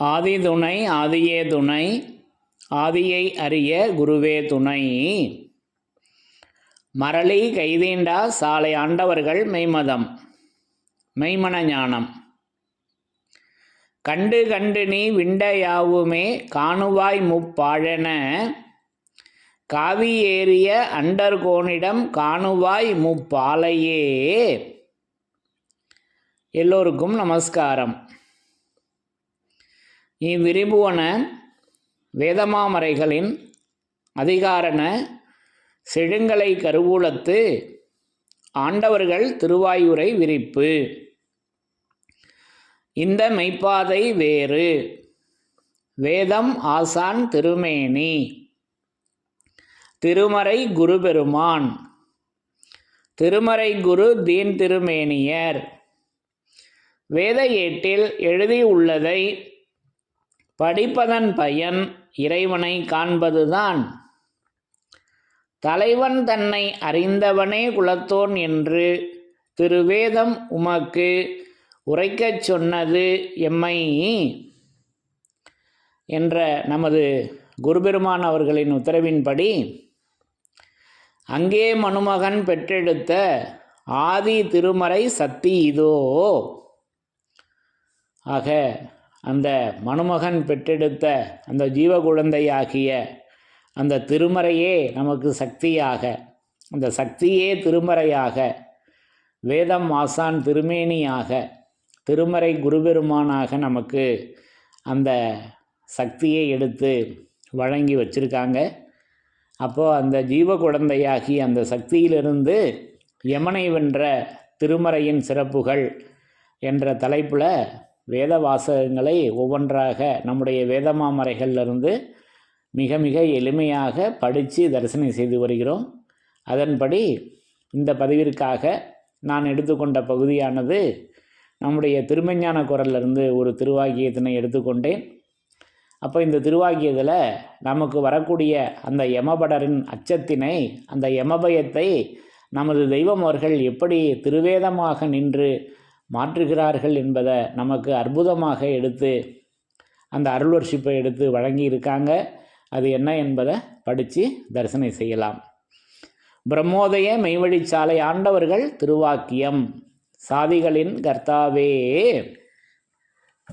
ஆதி துணை ஆதியே துணை ஆதியை அறிய குருவே துணை. மரளி கைதீண்டா சாலை ஆண்டவர்கள் மெய்மதம் மெய்மன ஞானம். கண்டு கண்டு நீ விண்டையாவுமே காணுவாய் முப்பாழென காவி ஏறிய அண்டர்கோனிடம் காணுவாய் முப்பாலையே. எல்லோருக்கும் நமஸ்காரம். இவ்விரிபுவன வேதமாமறைகளின் அதிகாரண செழுங்கலை கருவூலத்து ஆண்டவர்கள் திருவாயுரை விரிப்பு. இந்த மெய்ப்பாதை வேறு. வேதம் ஆசான் திருமேனி. திருமறை குருபெருமான். திருமறை குரு தீன் திருமேனியர். வேத ஏட்டில் எழுதியுள்ளதை படிப்பதன் பயன் இறைவனை காண்பதுதான். தலைவன் தன்னை அறிந்தவனே குலத்தோன் என்று திருவேதம் உமக்கு உரைக்கச் சொன்னது எம்மை? என்ற நமது குருபெருமான் அவர்களின் உத்தரவின்படி அங்கே மனுமகன் பெற்றெடுத்த ஆதி திருமறை சக்தி இதோ. ஆக அந்த மனுமகன் பெற்றெடுத்த அந்த ஜீவ குழந்தையாகிய அந்த திருமறையே நமக்கு சக்தியாக அந்த சக்தியே திருமறையாக வேதம் ஆசான் திருமேனியாக திருமறை குருபெருமானாக நமக்கு அந்த சக்தியை எடுத்து வழங்கி வச்சிருக்காங்க. அப்போது அந்த ஜீவ குழந்தையாகி அந்த சக்தியிலிருந்து யமனை வென்ற திருமறையின் சிறப்புகள் என்ற தலைப்பில் வேத வாசகங்களை ஒவ்வொன்றாக நம்முடைய வேதமாமறைகளிலிருந்து மிக மிக எளிமையாக படித்து தரிசனம் செய்து வருகிறோம். அதன்படி இந்த பதிவிற்காக நான் எடுத்துக்கொண்ட பகுதியானது நம்முடைய திருமஞான குரலிருந்து ஒரு திருவாக்கியத்தினை எடுத்துக்கொண்டேன். அப்போ இந்த திருவாக்கியத்தில் நமக்கு வரக்கூடிய அந்த யமபடரின் அச்சத்தினை அந்த யமபயத்தை நமது தெய்வம் அவர்கள் எப்படி திருவேதமாக நின்று மாற்றுகிறார்கள் என்பதை நமக்கு அற்புதமாக எடுத்து அந்த அருள்வர்ஷிப்பை எடுத்து வழங்கி இருக்காங்க அது என்ன என்பதை படித்து தரிசனம் செய்யலாம். பிரம்மோதய மெய்வழிச்சாலை ஆண்டவர்கள் திருவாக்கியம். சாதிகளின் கர்த்தாவே.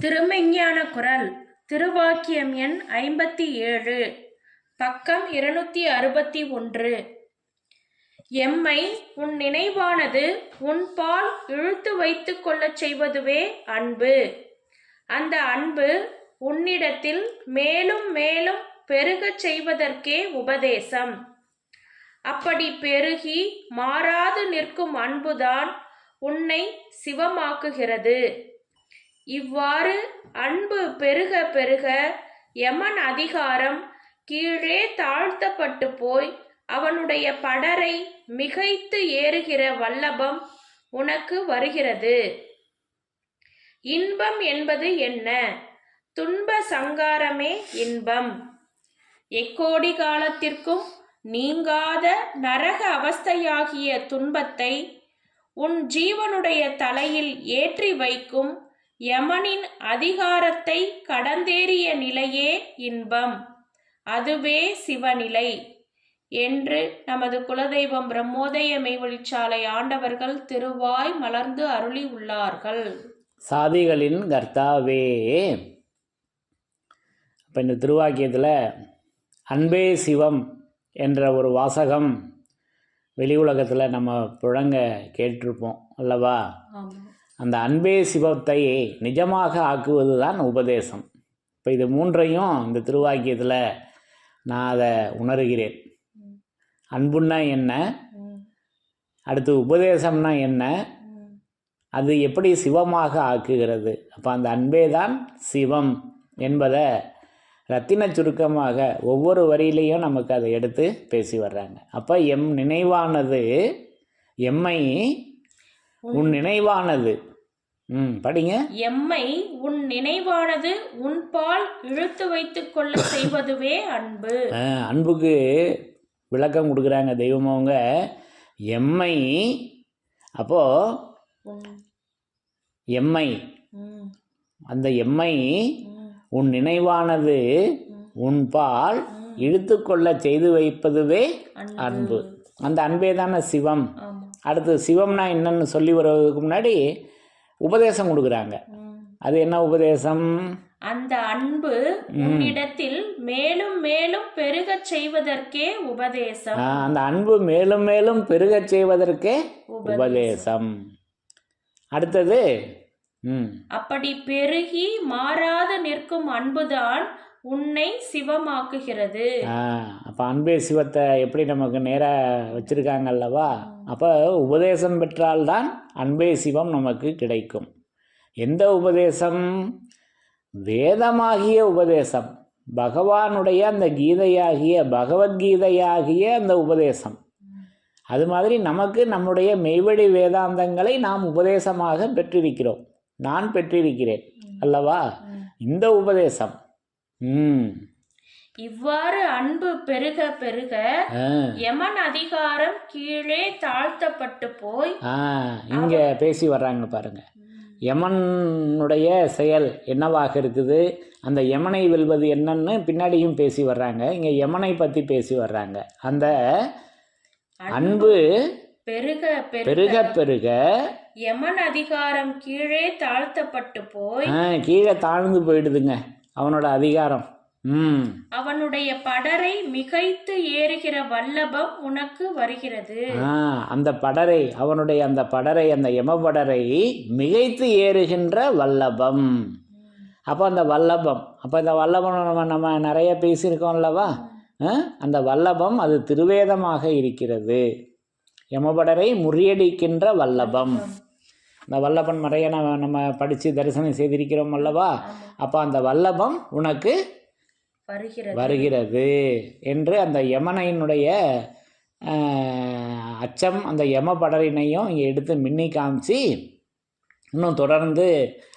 திருமெஞ்ஞான குரல். திருவாக்கியம் எண் ஐம்பத்தி ஏழு. பக்கம் இருநூத்தி அறுபத்தி ஒன்று. எம்மை உன் நினைவானது உன் பால் இழுத்து வைத்துக் கொள்ளச் செய்வதுவே அன்பு. அந்த அன்பு உன்னிடத்தில் மேலும் மேலும் பெருகச் செய்வதற்கே உபதேசம். அப்படி பெருகி மாறாது நிற்கும் அன்புதான் உன்னை சிவமாக்குகிறது. இவ்வாறு அன்பு பெருக பெருக யமன் அதிகாரம் கீழே தாழ்த்தப்பட்டு போய் அவனுடைய படரை மிகைத்து ஏறுகிற வல்லபம் உனக்கு வருகிறது. இன்பம் என்பது என்ன? துன்ப சங்காரமே இன்பம். எக்கோடி காலத்திற்கும் நீங்காத நரக அவஸ்தையாகிய துன்பத்தை உன் ஜீவனுடைய தலையில் ஏற்றி வைக்கும் யமனின் அதிகாரத்தை கடந்தேறிய நிலையே இன்பம். அதுவே சிவநிலை. என்று நமது குலதெய்வம் பிரம்மோதய மெய்வழிச்சாலை ஆண்டவர்கள் திருவாய் மலர்ந்து அருளி உள்ளார்கள். சாதிகளின் கர்த்தாவே. இப்போ இந்த திருவாக்கியத்தில் அன்பே சிவம் என்ற ஒரு வாசகம் வெளி உலகத்தில் நம்ம புழங்க கேட்டிருப்போம் அல்லவா? அந்த அன்பே சிவத்தை நிஜமாக ஆக்குவது தான் உபதேசம். இப்போ இது மூன்றையும் இந்த திருவாக்கியத்தில் நான் அதை உணர்கிறேன். அன்புன்னா என்ன? அடுத்து உபதேசம்னா என்ன? அது எப்படி சிவமாக ஆக்குகிறது? அப்போ அந்த அன்பே தான் சிவம் என்பதை ரத்தின சுருக்கமாக ஒவ்வொரு வரியிலையும் நமக்கு அதை எடுத்து பேசி வர்றாங்க. அப்போ எம் நினைவானது எம்மை உன் நினைவானது. ம் படிங்க. எம்மை உன் நினைவானது உன் பால் இழுத்து வைத்துக் கொள்ள செய்வதுவே அன்பு. அன்புக்கு விளக்கம் கொடுக்குறாங்க தெய்வம் அவங்க எம்மை அப்போது எம்மை அந்த எம்மை உன் நினைவானது உன் பால் செய்து வைப்பதுவே அன்பு. அந்த அன்பே தானே சிவம். அடுத்து சிவம்னா என்னன்னு சொல்லி வருவதுக்கு முன்னாடி உபதேசம் கொடுக்குறாங்க. அது என்ன உபதேசம்? அந்த அன்பு உன்னிடத்தில் மேலும் மேலும் பெருகச் செய்வதற்கே உபதேசம். அந்த அன்பு மேலும் மேலும் பெருகச் செய்வதற்கே உபதேசம். அடுத்தது ம். அப்படி பெருகி மாறாது நிற்கும் அன்புதான் உன்னை சிவமாக்குகிறது. அப்போ அன்பே சிவத்தை எப்படி நமக்கு நேராக வச்சுருக்காங்க அல்லவா? அப்போ உபதேசம் பெற்றால்தான் அன்பே சிவம் நமக்கு கிடைக்கும். எந்த உபதேசம்? வேதமாகிய உபதேசம். பகவானுடைய அந்த கீதையாகிய பகவத்கீதையாகிய அந்த உபதேசம். அது மாதிரி நமக்கு நம்முடைய மெய்வழி வேதாந்தங்களை நாம் உபதேசமாக பெற்றிருக்கிறோம். நான் பெற்றிருக்கிறேன் அல்லவா? இந்த உபதேசம். ம். இவ்வாறு அன்பு பெருக பெருக யமன் அதிகாரம் கீழே தாழ்த்தப்பட்டு போய் இங்கே பேசி வர்றாங்க பாருங்க. யமனுடைய செயல் என்னவாக இருக்குது? அந்த யமனை வெல்வது என்னன்னு பின்னாடியும் பேசி வர்றாங்க. இங்கே யமனை பற்றி பேசி வர்றாங்க. அந்த அன்பு பெருக பெருக. பெருக யமன் அதிகாரம் கீழே தாழ்த்தப்பட்டு போய் கீழே தாழ்ந்து போயிடுதுங்க அவனோட அதிகாரம். அவனுடைய படரை மிகைத்து ஏறுகிற வல்லபம் உனக்கு வருகிறது. அந்த படரை அவனுடைய அந்த படரை அந்த யமபடரை மிகைத்து ஏறுகின்ற வல்லபம். அப்போ அந்த வல்லபம் அப்போ இந்த வல்லபம் நம்ம நம்ம நிறைய பேசியிருக்கோம் அல்லவா? அந்த வல்லபம் அது திருவேதமாக இருக்கிறது. யமபடரை முறியடிக்கின்ற வல்லபம். இந்த வல்லபன் மறைய நம்ம நம்ம படித்து தரிசனம் செய்திருக்கிறோம் அல்லவா? அப்போ அந்த வல்லபம் உனக்கு வருகிறது. வருகிறது என்று அந்த யமனையினுடைய அச்சம் அந்த யம படரினையும் இங்கே எடுத்து மின்னி காமிச்சு இன்னும் தொடர்ந்து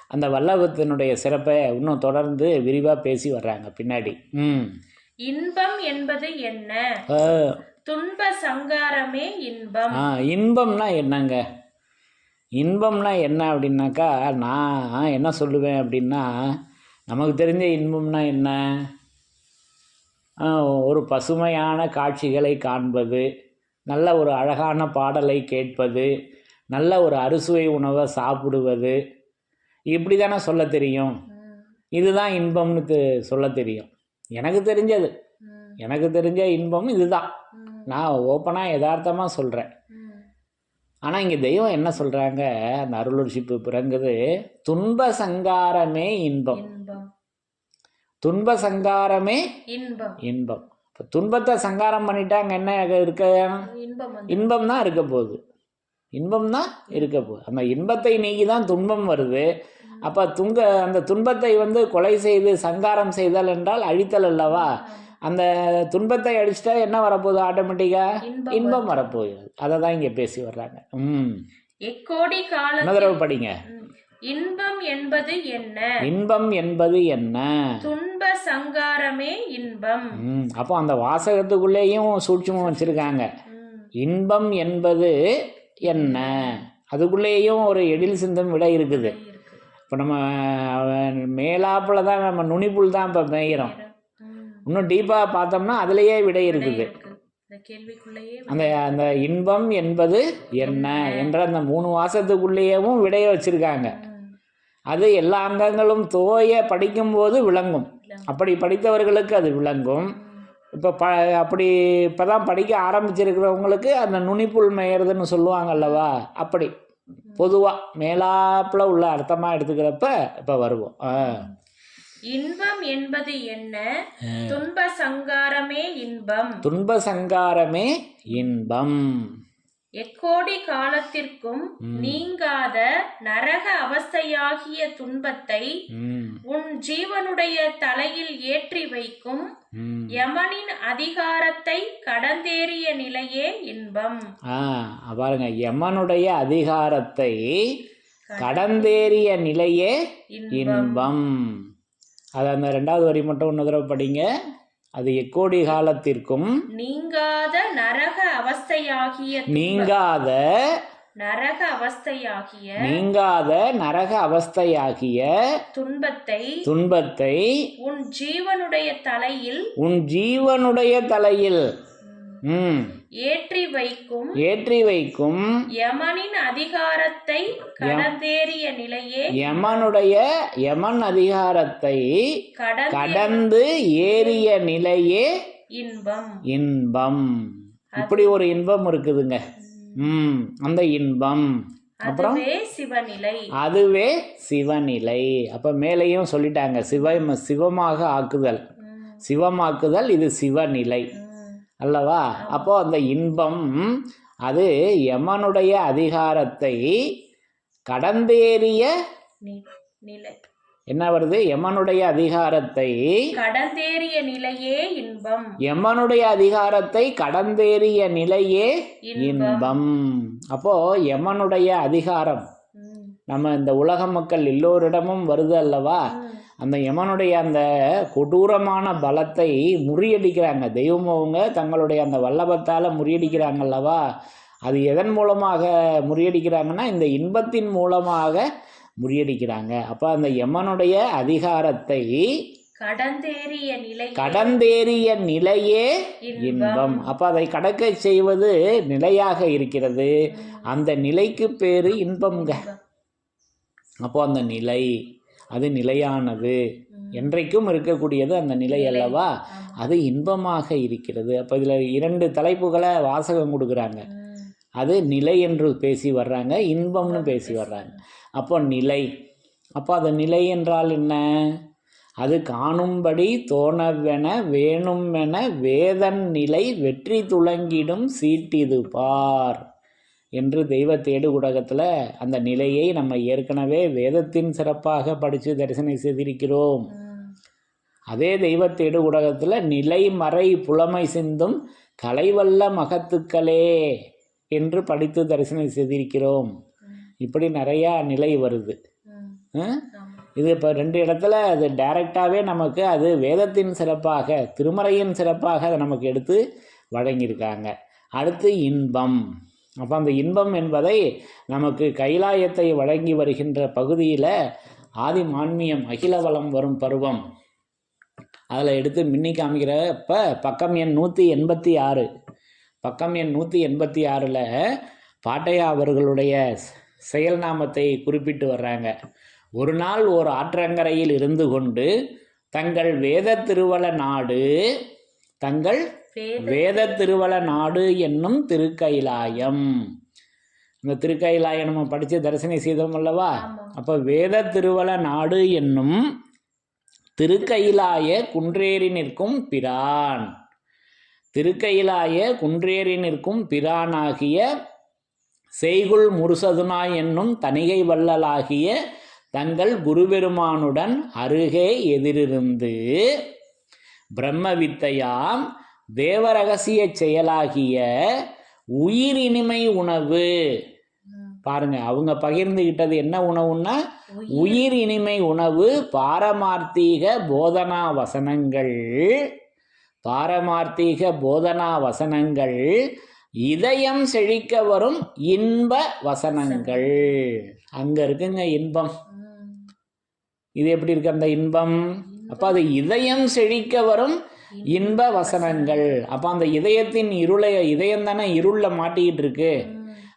அந்த வல்லபத்தினுடைய சிறப்பை இன்னும் தொடர்ந்து விரிவாக பேசி வர்றாங்க பின்னாடி. ம். இன்பம் என்பது என்ன? துன்ப சங்காரமே இன்பம். ஆ இன்பம்னா என்னங்க? இன்பம்னா என்ன அப்படின்னாக்கா நான் என்ன சொல்லுவேன் அப்படின்னா நமக்கு தெரிஞ்ச இன்பம்னா என்ன? ஒரு பசுமையான காட்சிகளை காண்பது நல்ல ஒரு அழகான பாடலை கேட்பது நல்ல ஒரு அறுசுவை உணவை சாப்பிடுவது. இப்படி தானே சொல்ல தெரியும். இதுதான் இன்பம்னு தெ- சொல்ல தெரியும். எனக்கு தெரிஞ்சது. எனக்கு தெரிஞ்ச இன்பம் இதுதான். நான் ஓப்பனாக யதார்த்தமாக சொல்கிறேன் ஆனால் இங்கே தெய்வம் என்ன சொல்கிறாங்க அந்த அருளுர்ஷிப்பு பிறங்குது. துன்ப சங்காரமே இன்பம். துன்ப சங்காரமே இன்பம். இன்பம். இப்போ துன்பத்தை சங்காரம் பண்ணிட்டாங்க என்ன இருக்க இன்பம் தான் இருக்க போகுது. இன்பம் தான் இருக்க போகுது. அந்த இன்பத்தை நீக்கி தான் துன்பம் வருது. அப்போ துங்க அந்த துன்பத்தை வந்து கொலை செய்து சங்காரம் செய்தல் என்றால் அழித்தல் அல்லவா? அந்த துன்பத்தை அழிச்சிட்டா என்ன வரப்போகுது? ஆட்டோமேட்டிக்காக இன்பம் வரப்போகுது. அதை தான் இங்கே பேசி வர்றாங்க. ம். எக்கோடி கால படிங்க? இன்பம் என்பது என்ன? இன்பம் என்பது என்ன? துன்ப சங்காரமே இன்பம். அப்போ அந்த வாசகத்துக்குள்ளேயும் சூட்சமம் வச்சுருக்காங்க. இன்பம் என்பது என்ன? அதுக்குள்ளேயும் ஒரு எழில் சிந்தம் விடை இருக்குது. இருக்கு. இப்போ நம்ம மேலாப்பில் தான் நம்ம நுனிப்புல் தான் இப்போ மேய்கிறோம் ம், இன்னும் டீப்பாக பார்த்தோம்னா அதுலேயே விடை இருக்குது. அந்த அந்த இன்பம் என்பது என்ன? என்ற அந்த மூணு வாசத்துக்குள்ளேயும் விடைய வச்சுருக்காங்க. அது எல்லா அங்கங்களும் துவைய படிக்கும்போது விளங்கும். அப்படி படித்தவர்களுக்கு அது விளங்கும். இப்போ ப அப்படி இப்போ தான் படிக்க ஆரம்பிச்சிருக்கிறவங்களுக்கு அந்த நுனிப்புல் மேயறதுன்னு சொல்லுவாங்க அல்லவா அப்படி பொதுவாக மேலாப்பில் உள்ள அர்த்தமாக எடுத்துக்கிறப்ப இப்போ வருவோம். இன்பம் என்பது என்ன? துன்ப சங்காரமே இன்பம். துன்ப சங்காரமே இன்பம். எக்கோடி காலத்திற்கும் நீங்காத நரக அவஸ்தையாகிய துன்பத்தை உன் ஜீவனுடைய தலையில் ஏற்றி வைக்கும் யமனின் அதிகாரத்தை கடந்தேறிய நிலையே இன்பம். பாருங்க. யமனுடைய அதிகாரத்தை கடந்தேறிய நிலையே இன்பம். அது அந்த ரெண்டாவது வரி மட்டும் ஒன்று தடவை படிங்க. அது எக்கோடி காலத்திற்கும் நீங்காத நரக அவஸ்தையாகிய நீங்காத நரக அவஸ்தையாகிய நீங்காத நரக அவஸ்தையாகிய துன்பத்தை துன்பத்தை உன் ஜீவனுடைய தலையில் உன் ஜீவனுடைய தலையில். ஏற்றி வைக்கும் ஏற்றி வைக்கும் யமனின் அதிகாரத்தை கடந்தேறிய நிலையே யமனுடைய யமன் அதிகாரத்தை கடந்து ஏறிய நிலையே இன்பம். இன்பம். இப்படி ஒரு இன்பம் இருக்குதுங்க. ம். அந்த இன்பம். அப்புறம்? சிவநிலை. அதுவே சிவநிலை. அப்ப மேலேயும் சொல்லிட்டாங்க சிவ சிவமாக ஆக்குதல். சிவமாக்குதல் இது சிவநிலை. அல்லவா? அப்போ அந்த இன்பம் அது யமனுடைய அதிகாரத்தை கடந்தேறிய நிலை. என்ன வருது? யமனுடைய அதிகாரத்தை கடந்தேறிய நிலையே இன்பம். யமனுடைய அதிகாரத்தை கடந்தேறிய நிலையே இன்பம். அப்போ யமனுடைய அதிகாரம். நம்ம இந்த உலக மக்கள் எல்லோரிடமும் வருது அல்லவா? அந்த யமனுடைய அந்த கொடூரமான பலத்தை முறியடிக்கிறாங்க. தெய்வம் அவங்க தங்களுடைய அந்த வல்லபத்தால் முறியடிக்கிறாங்க அல்லவா? அது எதன் மூலமாக முறியடிக்கிறாங்கன்னா இந்த இன்பத்தின் மூலமாக முறியடிக்கிறாங்க. அப்போ அந்த யமனுடைய அதிகாரத்தை கடந்தேறிய நிலை கடந்தேறிய நிலையே இன்பம். அப்போ அதை கடக்க செய்வது நிலையாக இருக்கிறது. அந்த நிலைக்கு பேரு இன்பம்ங்க. அப்போ அந்த நிலை அது நிலையானது. என்றைக்கும் இருக்கக்கூடியது அந்த நிலை அல்லவா. அது இன்பமாக இருக்கிறது. அப்போ இதில் இரண்டு தலைப்புகளை வாசகம் கொடுக்குறாங்க. அது நிலை என்று பேசி வர்றாங்க இன்பம்னு பேசி வர்றாங்க. அப்போ நிலை. அப்போ அது நிலை என்றால் என்ன? அது காணும்படி தோணவென வேணுமென வேதன் நிலை வெற்றி துளங்கிடும் சீட்டிது பார் என்று தெய்வ தேடு ஊடகத்தில் அந்த நிலையை நம்ம ஏற்கனவே வேதத்தின் சிறப்பாக படித்து தரிசனம் செய்திருக்கிறோம். அதே தெய்வத்தேடு ஊடகத்தில் நிலை மறை புலமை சிந்தும் கலைவல்ல மகத்துக்களே என்று படித்து தரிசனம் செய்திருக்கிறோம். இப்படி நிறையா நிலை வருது. இது இப்போ ரெண்டு இடத்துல அது டைரெக்டாகவே நமக்கு அது வேதத்தின் சிறப்பாக திருமறையின் சிறப்பாக அதை நமக்கு எடுத்து வழங்கியிருக்காங்க. அடுத்து இன்பம். அப்போ அந்த இன்பம் என்பதை நமக்கு கைலாயத்தை வழங்கி வருகின்ற பகுதியில் ஆதி மான்மியம் அகில வளம் வரும் பருவம். அதில் எடுத்து மின்னி காமிக்கிறப்ப பக்கம் எண் நூற்றி எண்பத்தி ஆறு. பக்கம் எண் நூற்றி எண்பத்தி ஆறில் பாட்டையா அவர்களுடைய செயல் நாமத்தை குறிப்பிட்டு வர்றாங்க. ஒரு நாள் ஒரு ஆற்றங்கரையில் இருந்து கொண்டு தங்கள் வேத திருவள நாடு தங்கள் வேத திருவள நாடு என்னும் திருக்கைலாயம். இந்த திருக்கைலாயம் நம்ம படித்து தரிசனம் செய்தோம் அல்லவா. அப்போ வேத திருவள நாடு என்னும் திருக்கைலாய குன்றேறி நிற்கும் பிரான். திருக்கைலாய குன்றேறி நிற்கும் பிரானாகிய செய்குள் முருசதுனா என்னும் தணிகை வள்ளலாகிய தங்கள் குருபெருமானுடன் அருகே எதிரிருந்து பிரம்ம வித்தையாம் தேவரகசிய செயலாகிய உயிரினிமை உணவு. பாருங்க அவங்க பகிர்ந்துகிட்டது என்ன உணவுன்னா உயிர் இனிமை உணவு பாரமார்த்தீக போதனா வசனங்கள். பாரமார்த்தீக போதனா வசனங்கள் இதயம் செழிக்க வரும் இன்ப வசனங்கள். அங்க இருக்குங்க இன்பம். இது எப்படி இருக்கு அந்த இன்பம்? அப்ப அது இதயம் செழிக்க வரும் இன்ப வசனங்கள். அப்ப அந்த இதயத்தின் இருளை இதயம் தானே இருள்ல மாட்டிக்கிட்டு இருக்கு.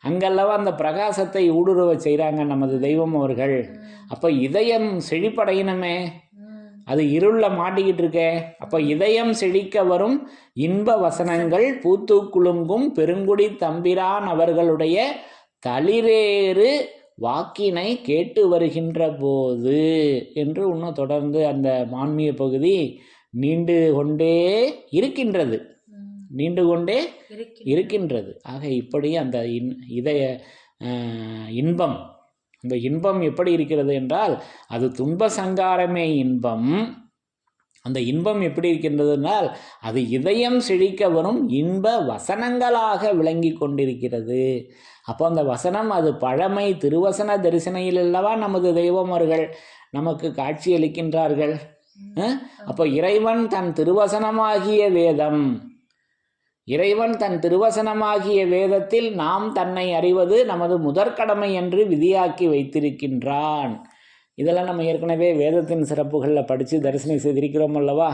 அங்கல்லவா அந்த பிரகாசத்தை ஊடுருவ செய்கிறாங்க நமது தெய்வம் அவர்கள். அப்போ இதயம் செழிப்படையணுமே. அது இருள்ல மாட்டிக்கிட்டு இருக்கே அப்போ இதயம் செழிக்க வரும் இன்ப வசனங்கள் பூத்து குலுங்கும் பெருங்குடி தம்பிரான் அவர்களுடைய தளிரேறு வாக்கினை கேட்டு வருகின்ற போது என்று இன்னும் தொடர்ந்து அந்த மான்மிய பகுதி நீண்டு கொண்டே இருக்கின்றது. நீண்டு கொண்டே. இருக்கின்றது. ஆக இப்படி அந்த இன் இதய இன்பம் அந்த இன்பம் எப்படி இருக்கிறது என்றால் அது துன்ப சங்காரமே இன்பம். அந்த இன்பம் எப்படி இருக்கின்றதுனால் அது இதயம் செழிக்க வரும் இன்ப வசனங்களாக விளங்கி கொண்டிருக்கிறது. அப்போ அந்த வசனம் அது பழமை திருவசன தரிசனையில் அல்லவா நமது தெய்வமர்கள் நமக்கு காட்சியளிக்கின்றார்கள்? அப்போ இறைவன் தன் திருவசனமாகிய வேதம் இறைவன் தன் திருவசனமாகிய வேதத்தில் நாம் தன்னை அறிவது நமது முதற்கடமை என்று விதியாக்கி வைத்திருக்கின்றான். இதெல்லாம் நம்ம ஏற்கனவே வேதத்தின் சிறப்புகளில் படித்து தரிசனம் செய்திருக்கிறோம் அல்லவா?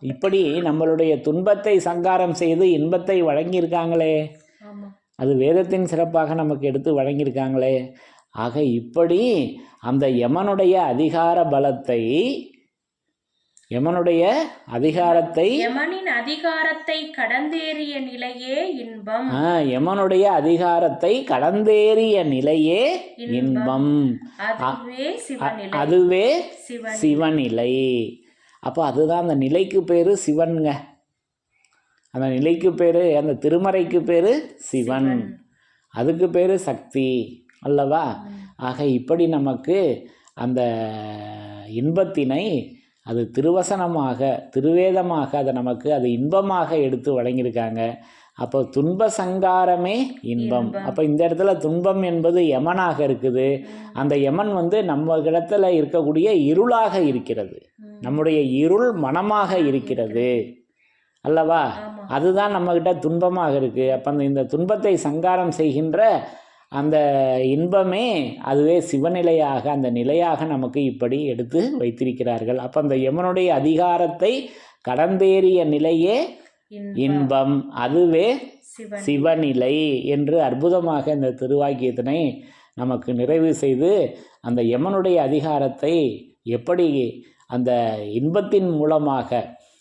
இப்படி நம்மளுடைய துன்பத்தை சங்காரம் செய்து இன்பத்தை வழங்கியிருக்காங்களே. அது வேதத்தின் சிறப்பாக நமக்கு எடுத்து வழங்கியிருக்காங்களே. ஆக இப்படி அந்த யமனுடைய அதிகார பலத்தை யமனுடைய அதிகாரத்தை யமனின் அதிகாரத்தை கடந்தேறிய நிலையே இன்பம். ஆ, யமனுடைய அதிகாரத்தை கடந்தேறிய நிலையே இன்பம். அதுவே சிவநிலை. அதுவே சிவன் சிவநிலை. அப்போ அதுதான் அந்த நிலைக்கு பேர் சிவனுங்க. அந்த நிலைக்கு பேர் அந்த திருமறைக்கு பேர் சிவன். அதுக்கு பேர் சக்தி அல்லவா? ஆக இப்படி நமக்கு அந்த இன்பத்தினை அது திருவசனமாக திருவேதமாக அதை நமக்கு அது இன்பமாக எடுத்து வழங்கியிருக்காங்க. அப்போ துன்ப சங்காரமே இன்பம். அப்போ இந்த இடத்துல துன்பம் என்பது யமனாக இருக்குது. அந்த யமன் வந்து நம்ம இடத்துல இருக்கக்கூடிய இருளாக இருக்கிறது. நம்முடைய இருள் மனமாக இருக்கிறது. அல்லவா? அதுதான் நம்மக்கிட்ட துன்பமாக இருக்குது அப்போ அந்த இந்த துன்பத்தை சங்காரம் செய்கின்ற அந்த இன்பமே அதுவே சிவநிலையாக அந்த நிலையாக நமக்கு இப்படி எடுத்து வைத்திருக்கிறார்கள். அப்போ அந்த யமனுடைய அதிகாரத்தை கடந்தேறிய நிலையே இன்பம். அதுவே சிவநிலை என்று அற்புதமாக இந்த திருவாக்கியத்தினை நமக்கு நிறைவு செய்து அந்த யமனுடைய அதிகாரத்தை எப்படி அந்த இன்பத்தின் மூலமாக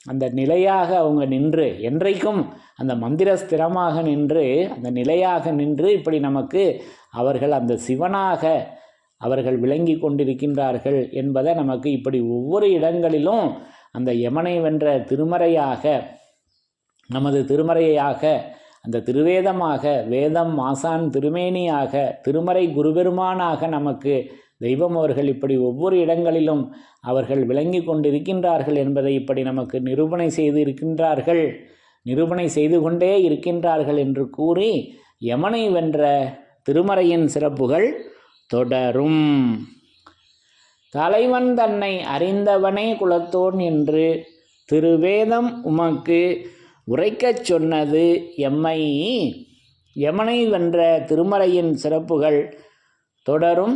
அந்த நிலையாக அவங்க நின்று என்றைக்கும் அந்த மந்திர ஸ்திரமாக நின்று அந்த நிலையாக நின்று இப்படி நமக்கு அவர்கள் அந்த சிவனாக அவர்கள் விளங்கி கொண்டிருக்கின்றார்கள் என்பதை நமக்கு இப்படி ஒவ்வொரு இடங்களிலும் அந்த யமனை வென்ற திருமறையாக நமது திருமறையாக அந்த திருவேதமாக வேதம் மாசான் திருமேனியாக திருமறை குருபெருமானாக நமக்கு தெய்வம் அவர்கள் இப்படி ஒவ்வொரு இடங்களிலும் அவர்கள் விளங்கி கொண்டிருக்கின்றார்கள் என்பதை இப்படி நமக்கு நிரூபணை செய்து இருக்கின்றார்கள். நிரூபணை செய்து கொண்டே இருக்கின்றார்கள் என்று கூறி யமனை வென்ற திருமறையின் சிறப்புகள் தொடரும். தலைவன் தன்னை அறிந்தவனே குலத்தோன் என்று திருவேதம் உமக்கு உரைக்கச் சொன்னது எம்மை. யமனை வென்ற திருமறையின் சிறப்புகள் தொடரும்.